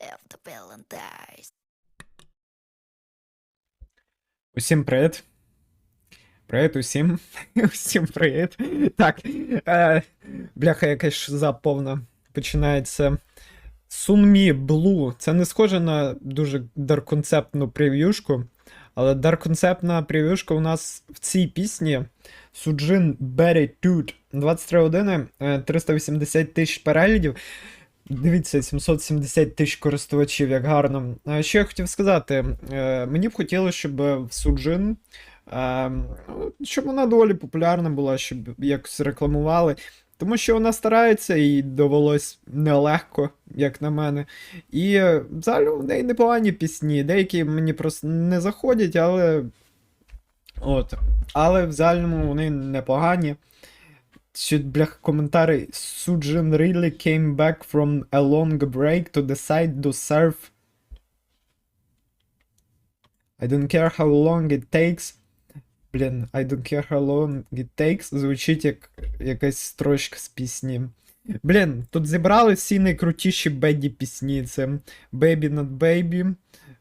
the villain. Усім привіт. Привіт усім. Усім привіт. Так. Е, бляха, якась шиза повна. Починається. Sunmi Blue. Це не схоже на дуже дарконцептну прев'юшку. Але дарконцептна прев'юшка у нас в цій пісні. Суджин Berry Toot. 23 години, е, 380 тисяч переглядів. Дивіться, 770 тисяч користувачів, як гарно. Що я хотів сказати? Е, Мені б хотілося, щоб в Суджин, е, щоб вона доволі популярна була, щоб якось рекламували. Тому що вона старається і довелось нелегко, як на мене. І взагалі в неї непогані пісні. Деякі мені просто не заходять, але. От. Але в загальному вони непогані. Ще, бляха, коментарі. Sujin really came back from a long break to decide to serve. I don't care how long it takes. Блін, I don't care how long it takes. Звучить як якась строчка з пісні. Блін, тут зібрали всі найкрутіші беді пісні. Це Baby Not Baby,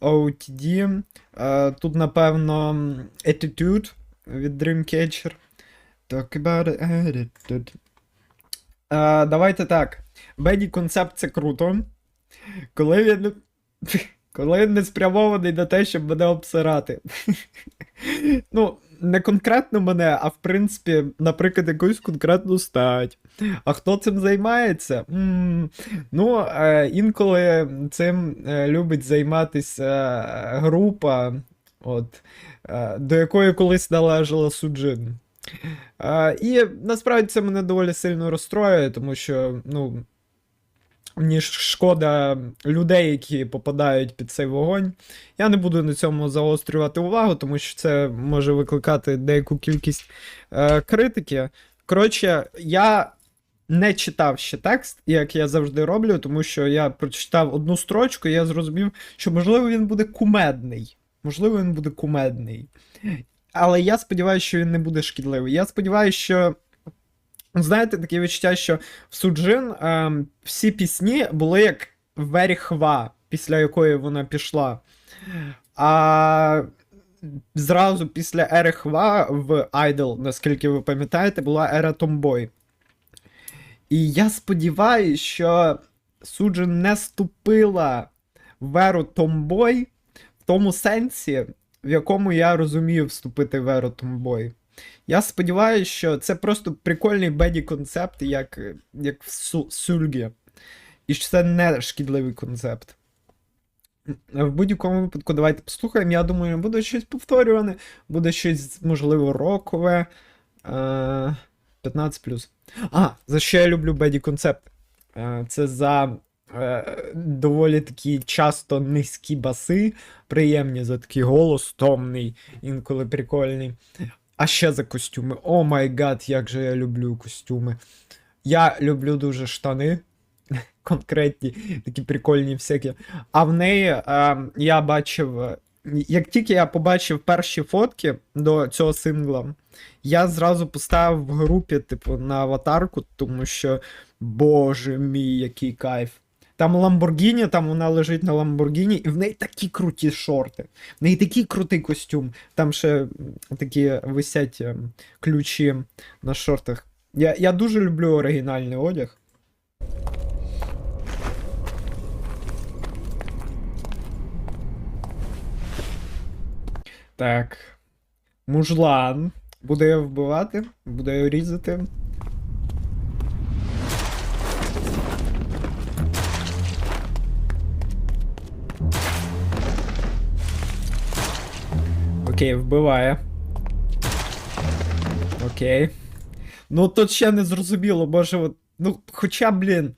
OTD. е, Тут, напевно, Attitude від Dreamcatcher. Talk about it. attitude. Е, давайте так. Беді концепт це круто. Коли він. Коли він не спрямований на те, щоб мене обсирати. ну, не конкретно мене, а в принципі, наприклад, якусь конкретну стать. А хто цим займається? м ну, е, інколи цим е, любить займатися е, група, от, е, до якої колись належала Суджин. І насправді це мене доволі сильно розстроює, тому що, ну. Мені шкода людей, які попадають під цей вогонь. Я не буду на цьому заострювати увагу, тому що це може викликати деяку кількість е, критики. Коротше, я не читав ще текст, як я завжди роблю, тому що я прочитав одну строчку, і я зрозумів, що можливо він буде кумедний. Можливо, він буде кумедний. Але я сподіваюся, що він не буде шкідливий. Я сподіваюся, що. Знаєте, таке відчуття, що в Суджин ем, всі пісні були як Веріхва, після якої вона пішла. А зразу після ери Хва в Idol, наскільки ви пам'ятаєте, була ера Tomboy. І я сподіваюся, що Суджин не ступила в еру Tomboy в тому сенсі, в якому я розумію вступити в еру Tomboy. Я сподіваюся, що це просто прикольний беді концепт, як, як в Су- Сульгі. І що це не шкідливий концепт. В будь-якому випадку, давайте послухаємо. Я думаю, буде щось повторюване, буде щось, можливо, рокове. Е, 15. А, за що я люблю беді концепт? Е, це за е, доволі такі часто низькі баси, приємні за такий голос томний, інколи прикольний. А ще за костюми. О май гад, як же я люблю костюми. Я люблю дуже штани. Конкретні, такі прикольні всякі. А в неї е, я бачив. е, Як тільки я побачив перші фотки до цього сингла, я зразу поставив в групі, типу, на аватарку, тому що, боже мій, який кайф. Там Ламборгіні, там вона лежить на Ламборгіні, і в неї такі круті шорти. В неї такий крутий костюм. Там ще такі висять ем, ключі на шортах. Я, я дуже люблю оригінальний одяг. Так. Мужлан. Буде вбивати, буде різати. Окей, вбиває. Окей. Ну тут ще не зрозуміло, може, от, ну, хоча, блін,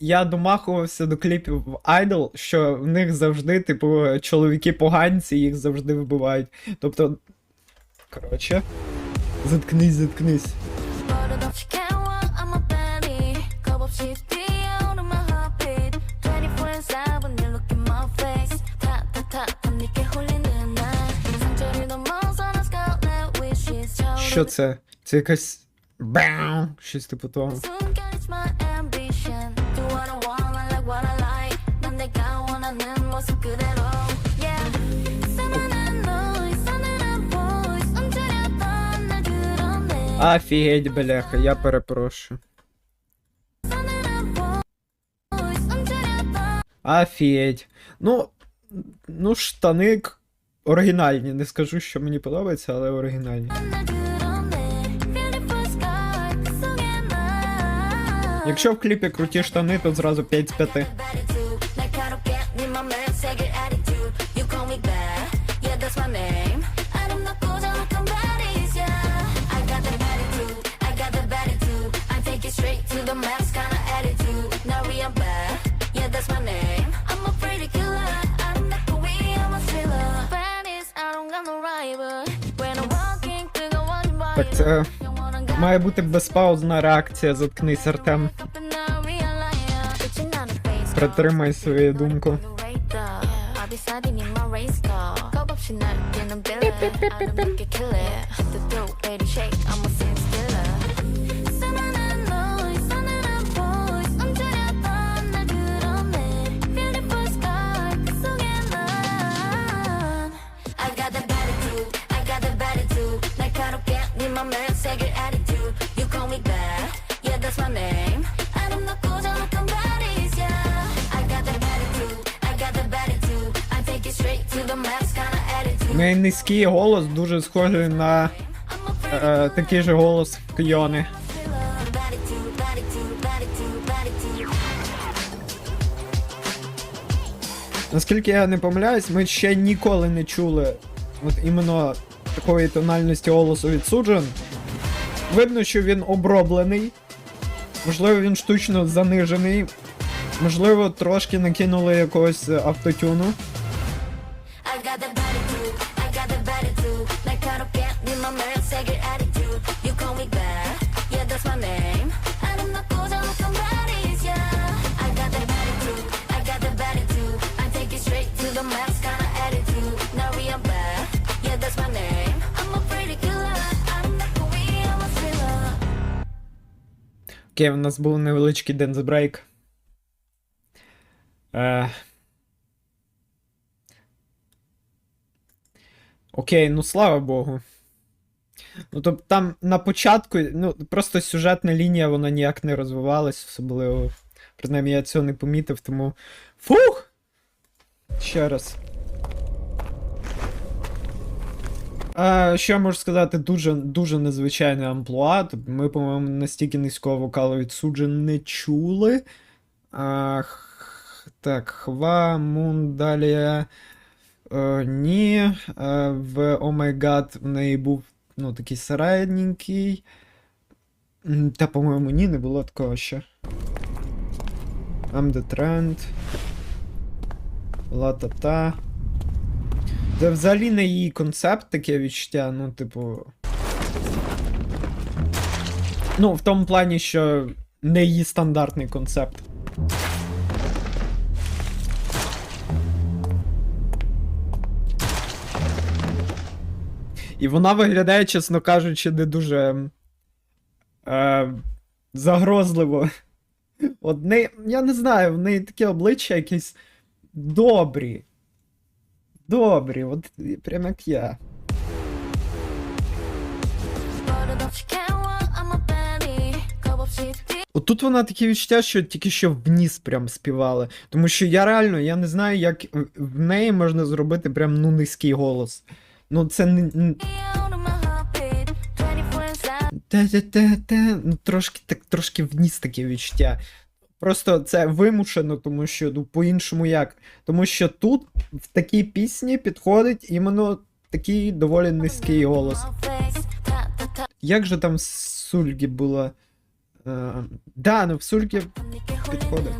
я домахувався до кліпів Idol, що в них завжди, типу, чоловіки поганці, їх завжди вбивають. Тобто. Коротше. Заткнись, заткнись. що це? Це якась. Бау! Щось типу того. Офігеть, бляха, я перепрошую. Офігеть. Ну, ну штаник оригінальні. Не скажу, що мені подобається, але оригінальні. Якщо в кліпі круті штани, то зразу 5 з 5. Так, це має бути безпаузна реакція, заткнись, Артем. Притримай свою думку. I got that attitude, I got that attitude. 날카롭게 네 맘에 неї низький голос, дуже схожий на е, такий же голос Кйони. Наскільки я не помиляюсь, ми ще ніколи не чули от іменно такої тональності голосу від Суджен. Видно, що він оброблений. Можливо, він штучно занижений. Можливо, трошки накинули якогось автотюну. 날카롭게 네 맘에 새길 attitude. You call me bad, yeah that's my name. I'm not 고정한 bodies, yeah. I got that attitude, I got that attitude. I take it straight to the max kind of attitude. Now we are back, yeah that's my name. I'm a pretty killer, I'm not the way I'm a thriller. Окей, у нас був невеличкий денсбрейк. Е... Окей, ну слава Богу. Ну, тобто там на початку, ну, просто сюжетна лінія, вона ніяк не розвивалась, особливо. Принаймні я цього не помітив, тому. Фух! Ще раз. А, що я можу сказати, дуже, дуже незвичайне амплуа. Тобто Ми, по-моєму, настільки низького вокалу від не чули. А, так, Хва, Мун, далі. Е, ні. Е, в О май гад в неї був ну, такий середненький. Та, по-моєму, ні, не було такого ще. I'm the trend. Ла-та-та. Це взагалі не її концепт, таке відчуття, ну, типу. Ну, в тому плані, що не її стандартний концепт. І вона виглядає, чесно кажучи, не дуже е, загрозливо. От не, Я не знаю, в неї таке обличчя якесь добрі. Добрі, от прям як я. Отут вона таке відчуття, що тільки що в ніс прям співали. Тому що я реально я не знаю, як в неї можна зробити прям ну низький голос. Ну це не. н- on my heartbeat. 24/7. Те-те-те-те, ну трошки так, трошки вниз таке відчуття. Просто це вимушено, тому що ну по-іншому як. Тому що тут в такій пісні підходить іменно такий доволі низький голос. Як же там Сульгі було? Е, да, ну в Сульгі підходить.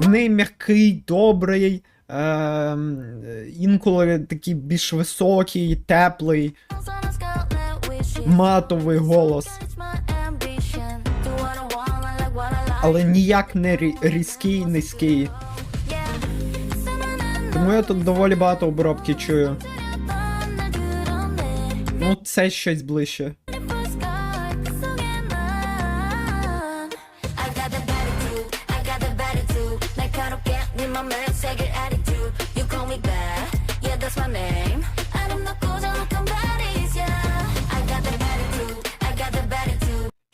В м'який, добрий, е, інколи такий більш високий, теплий, матовий голос. Але ніяк не різкий, низький. Тому я тут доволі багато обробки чую. Ну, це щось ближче.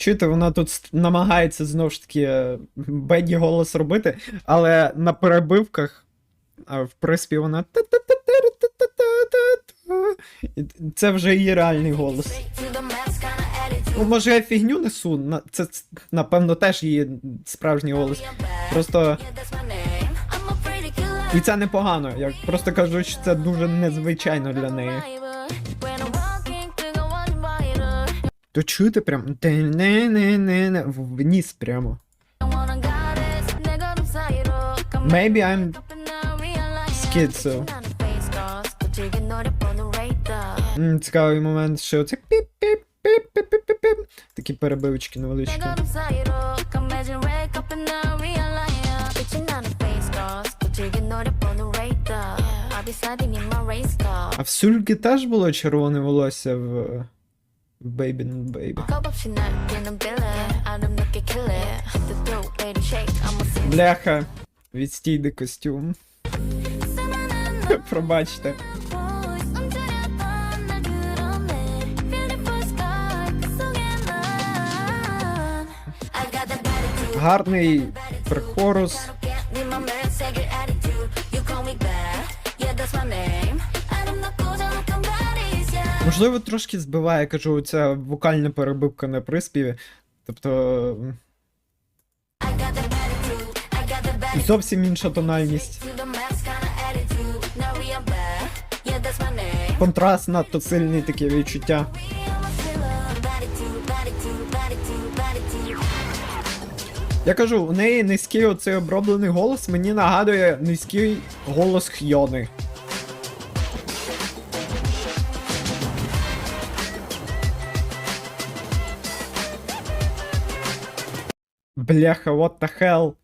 Чуєте, вона тут намагається знову ж таки е, беді голос робити, але на перебивках, в принципі, вона. Це вже її реальний голос. Ну, може, я фігню несу, це, напевно, теж її справжній голос. Просто. І це непогано. Я просто кажу, що це дуже незвичайно для неї. То чуєте прям не-не-не-не в ніс прямо. Maybe I'm schizo. Mm, цікавий момент, що оце піп-піп-піп-піп-піп. Такі перебивочки невеличкі. А в Сюльки теж було червоне волосся в Baby, not baby. Бляха, відстійний костюм. Пробачте. Гарний прихорус. Можливо, трошки збиває, кажу, ця вокальна перебивка на приспіві. Тобто зовсім інша тональність. Контраст надто сильний таке відчуття. Я кажу, у неї низький оцей оброблений голос мені нагадує низький голос Хйони. Бляха, what the hell?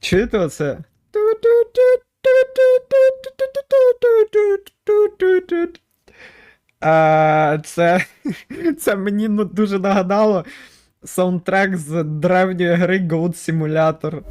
Чуєте оце? А, це, це мені ну, дуже нагадало саундтрек з древньої гри Goat Simulator.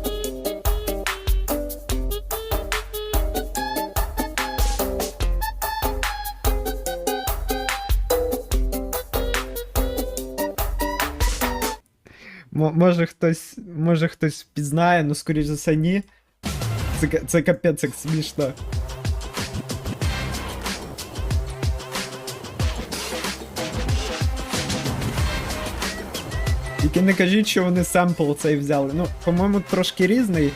Може хтось, може хтось пізнає, ну скоріш за все ні. Це, це капець як смішно. Тільки не кажіть, що вони семпл цей взяли. Ну, по-моєму, трошки різний.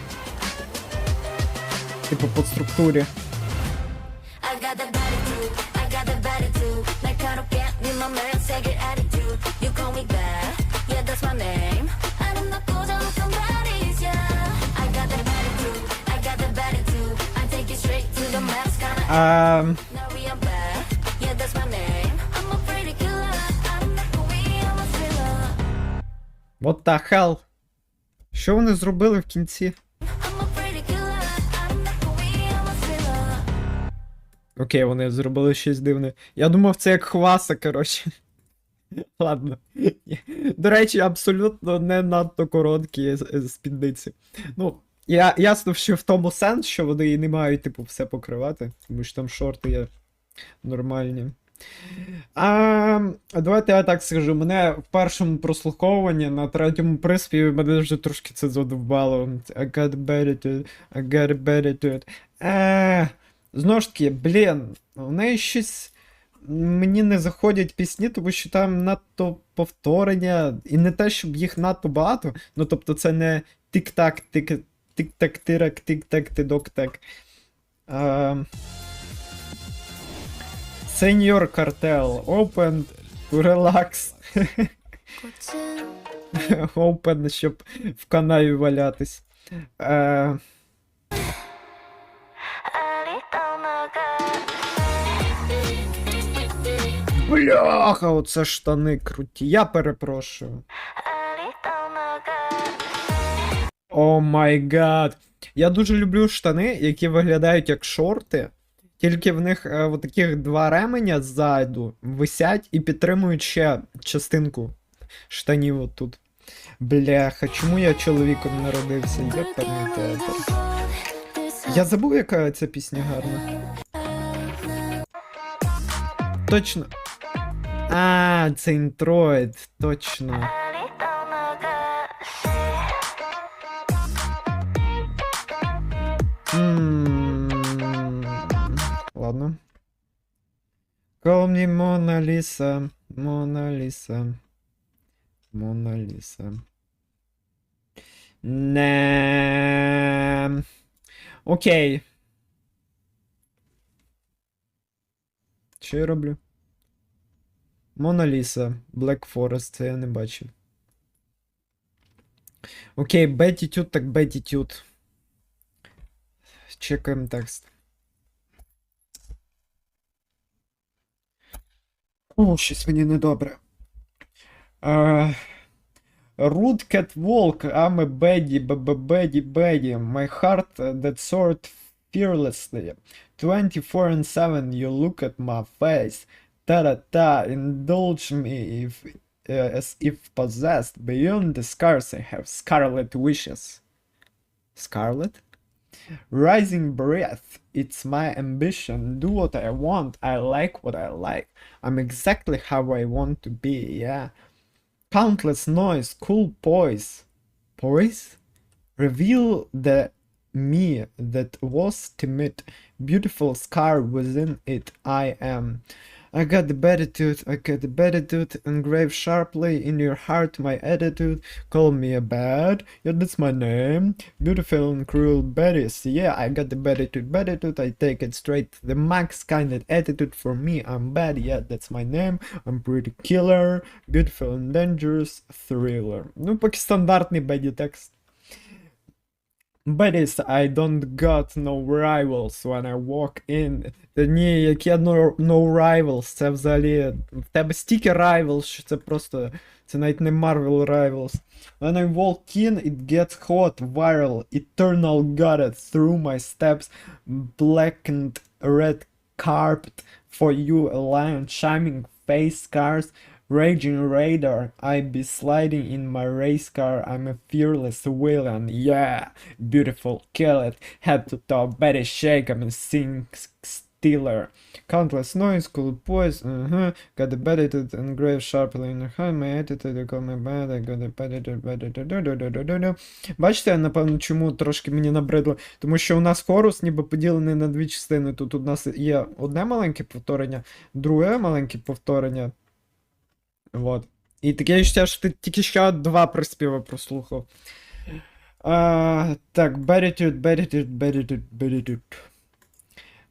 Типу по структурі. Um, What the hell? Що вони зробили в кінці? Окей, вони зробили щось дивне. Я думав, це як хваса, коротше. Ладно. До речі, абсолютно не надто короткі спідниці. Ну я, ясно, що в тому сенс, що вони і не мають, типу, все покривати, тому що там шорти є нормальні. А, давайте я так скажу. Мене в першому прослуховуванні на третьому приспіві мене вже трошки це задовбало. I got better to, I got better to. Е, Знову ж таки, блін, у неї щось мені не заходять пісні, тому що там надто повторення, і не те, щоб їх надто багато. Ну, тобто, це не тик-так, тик, тик-так, тирак, тик-так, тидок-так. Senior Cartel, Open, Relax, Open, щоб в канаві валятись. Е, Бляха, оце штани круті. Я перепрошую. О май гад. Я дуже люблю штани, які виглядають як шорти. Тільки в них е, от таких два ременя ззаду висять і підтримують ще частинку штанів отут. Бляха, чому я чоловіком народився? Йоперний театр. Я забув, яка ця пісня гарна. Точно. А, це інтроїд, точно. Ладно. Call me Mona Lisa, Mona Lisa, Mona Lisa. Не. Окей. Що я роблю? Мона Ліса, Black Forest, це я не бачив. Окей, Бетітюд, так Бетітюд. Чекаємо текст. О, щось мені недобре. Uh, Rude cat walk, I'm a baddie, b b baddie, baddie. My heart uh, that soared fearlessly. 24 and 7, you look at my face. Ta-da-ta, indulge me if, uh, as if possessed. Beyond the scars, I have scarlet wishes. Scarlet? Rising breath, it's my ambition. Do what I want, I like what I like. I'm exactly how I want to be, yeah. Countless noise, cool poise. Poise? Reveal the me that was timid. Beautiful scar within it, I am. I got the attitude, I got the attitude engraved sharply in your heart, my attitude. Call me a bad, yeah, that's my name. Beautiful and cruel Betty's, yeah, I got the attitude, attitude, I take it straight to the max kind of attitude for me. I'm bad, yeah, that's my name. I'm pretty killer, beautiful and dangerous, thriller. Ну, поки стандартний беді текст. Baddies, I don't got no rivals when I walk in. Та ні, яке no, no rivals, це взагалі. В тебе стільки rivals, що це просто. Це навіть не Marvel Rivals. When I walk in, it gets hot, viral, eternal got it through my steps, blackened red carpet for you, a lion, shining face scars, Raging radar. I be sliding in my race car. I'm a fearless villain. Yeah, beautiful, kill it, head to toe, better shake. I'm a sing stealer. Countless noise, cool poise, uh-huh. Got the attitude engraved sharply in hand. My attitude, call my bad, I got attitude, attitude, Бачите, напевно, чому трошки мені набридло? Тому що у нас хорус ніби поділений на дві частини. Тут у нас є одне маленьке повторення, друге маленьке повторення. Вот. І таке відчуття, що ти тільки що два приспіви прослухав. А, так, Beatitude.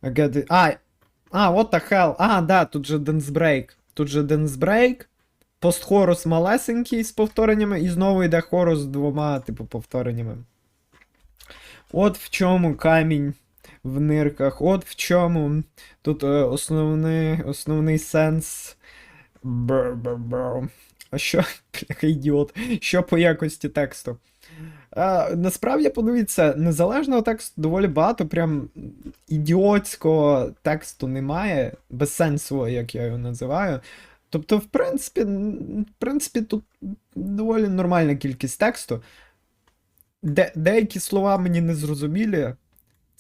I got it. А, а, what the hell. А, да, тут же Break. Тут же Break. Постхорус малесенький з повтореннями, і знову йде хорус з двома, типу, повтореннями. От в чому камінь в нирках, от в чому тут е, основний, основний сенс. Бр-бр-бр. А що, ідіот, що по якості тексту? А, насправді, подивіться, незалежного тексту доволі багато, прям ідіотського тексту немає, безсенсового, як я його називаю. Тобто, в принципі, в принципі, тут доволі нормальна кількість тексту. Де, деякі слова мені не зрозумілі.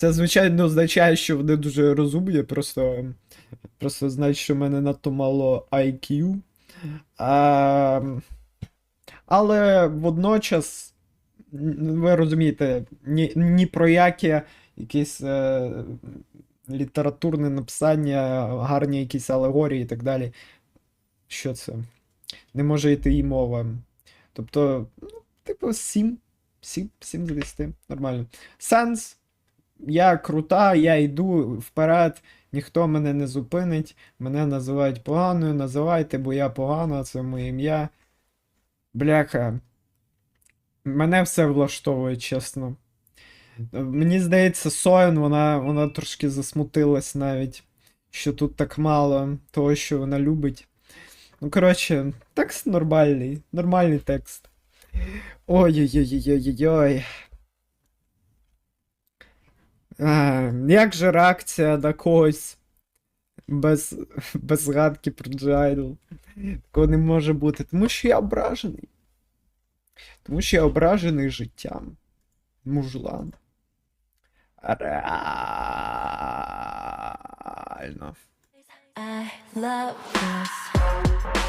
Це, звичайно, означає, що вони дуже розумні, просто, просто значить, що в мене надто мало IQ. А, але водночас, ви розумієте, ні, ні про яке якесь е, літературне написання, гарні якісь алегорії і так далі. Що це? Не може йти і мова. Тобто, ну, типу, 7. 7, 7 з 10. Нормально. Сенс. Я крута, я йду вперед, ніхто мене не зупинить. Мене називають поганою, називайте, бо я погана, це моє ім'я. Бляха. Мене все влаштовує, чесно. Мені здається, Соєн, вона, вона трошки засмутилась навіть, що тут так мало того, що вона любить. Ну, коротше, текст нормальний, нормальний текст. Ой-ой-ой-ой-ой-ой. А, як же реакція на когось без, без згадки про Джайдл? Такого не може бути, тому що я ображений. Тому що я ображений життям. Мужлан. Реально. I love this.